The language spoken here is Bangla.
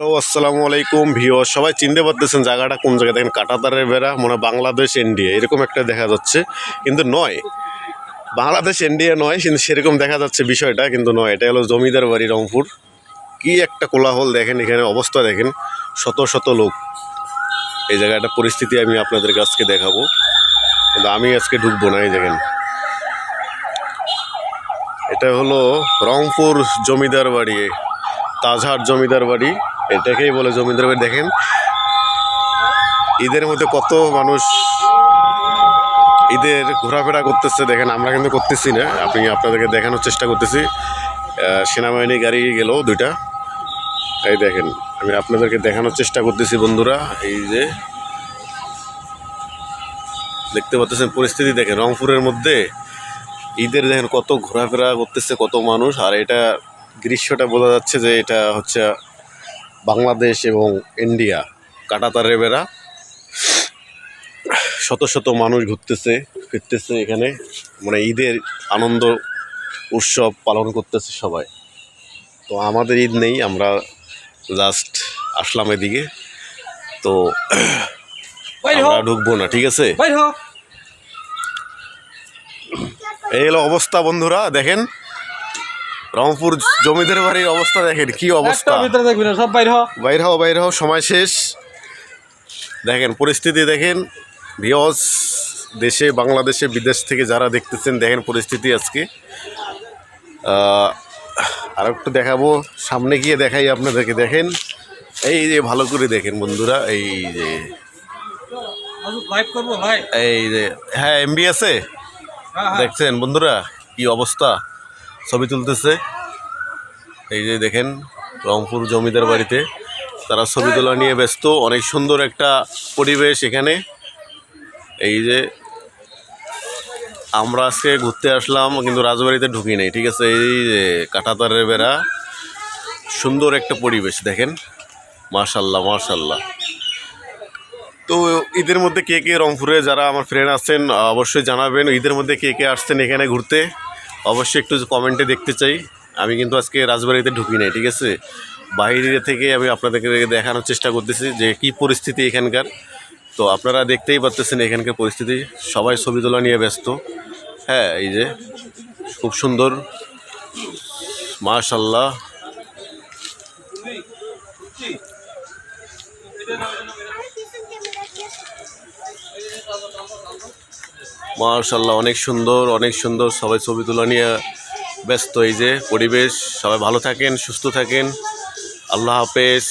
তো আসসালামু আলাইকুম ভিও সবাই চিনতে পারতেছেন জায়গাটা কোন জায়গায়? দেখেন, কাটাতারের বেড়া, মনে বাংলাদেশ ইন্ডিয়া এরকম একটা দেখা যাচ্ছে। কিন্তু নয়। বাংলাদেশ ইন্ডিয়া নয়, কিন্তু সেরকম দেখা যাচ্ছে বিষয়টা, কিন্তু নয়। এটা হলো জমিদার বাড়ি রংপুর। কি একটা কোলাহল দেখেন, এখানে অবস্থা দেখেন। শত শত লোক। এই জায়গাটা পরিস্থিতি আমি আপনাদের কাছকে দেখাবো। কিন্তু আমি আজকে ঢুকবো না, এই দেখেন। এটা হলো রংপুর জমিদার বাড়ি তাজহাট জমিদার বাড়ি। এটাকেই বলে জমিদার দেখেন, ঈদের মধ্যে কত মানুষ ঈদের ঘোরাফেরা করতেছে। দেখেন, আমরা কিন্তু করতেছি না। আপনি আপনাদেরকে দেখানোর চেষ্টা করতেছি। সেনাবাহিনী গাড়ি গেল দুইটা। এই দেখেন, আমি আপনাদেরকে দেখানোর চেষ্টা করতেছি বন্ধুরা। এই যে, দেখতে পাচ্ছেন পরিস্থিতি। দেখেন, রংপুরের মধ্যে ঈদের দেখেন কত ঘোরাফেরা করতেছে, কত মানুষ। আর এটা দৃশ্যটা বোঝা যাচ্ছে যে এটা হচ্ছে বাংলাদেশ এবং ইন্ডিয়া কাটাতারে বেড়া শত শত মানুষ ঘুরতেছে ফিরতেছে এখানে। মানে ঈদের আনন্দ উৎসব পালন করতেছে সবাই। তো আমাদের ঈদ নেই আমরা জাস্ট আসলাম এদিকে। তো আমরা ঢুকবো না ঠিক আছে? এই হলো অবস্থা বন্ধুরা দেখেন। রংপুর জমিদার বাড়ির অবস্থা দেখেন কি অবস্থা? ভিতরে দেখবি না সব বাইর হ। বাইর হও বাইর হও সময় শেষ। দেখেন পরিস্থিতি দেখেন ভিওস দেশে বাংলাদেশে বিদেশ থেকে যারা দেখতেছেন দেখেন পরিস্থিতি আজকে। আর একটু দেখাবো সামনে গিয়ে দেখাই আপনাদেরকে দেখেন। এই যে ভালো করে দেখেন বন্ধুরা এই যে। এই যে হ্যাঁ এমবি আছে হ্যাঁ হ্যাঁ। দেখছেন বন্ধুরা কি অবস্থা? ছবি তুলতেছে। এই যে দেখেন, রংপুর জমিদার বাড়িতে তারা ছবি তোলা নিয়ে ব্যস্ত। অনেক সুন্দর একটা পরিবেশ এখানে। এই যে আমরা আজকে ঘুরতে আসলাম, কিন্তু রাজবাড়িতে ঢুকি নাই, ঠিক আছে? এই যে কাঁটাতারের বেড়া, সুন্দর একটা পরিবেশ, দেখেন? মার্শাল্লাহ মার্শাল্লাহ তো ঈদের মধ্যে কে কে রংপুরে যারা আমার ফ্রেন্ড আছেন, অবশ্যই জানাবেন, ঈদের মধ্যে কে কে আসছেন এখানে ঘুরতে? অবশ্যই একটু কমেন্টে দেখতে চাই। আমি কিন্তু আজকে রাজবাড়িতে ঢুকি নাই, ঠিক আছে? বাইরে থেকে আমি আপনাদেরকে দেখানোর চেষ্টা করতেছি যে কি পরিস্থিতি এখানকার। তো আপনারা দেখতেই পাচ্ছেন এখানকার পরিস্থিতি। সবাই ছবি তোলা নিয়ে ব্যস্ত। হ্যাঁ এই যে, খুব সুন্দর। মাশাল্লাহ। মার্শাল্লাহ অনেক সুন্দর অনেক সুন্দর সবাই ছবি তোলা নিয়ে ব্যস্ত। এই যে পরিবেশ, সবাই ভালো থাকেন, সুস্থ থাকেন। আল্লাহ হাফেজ।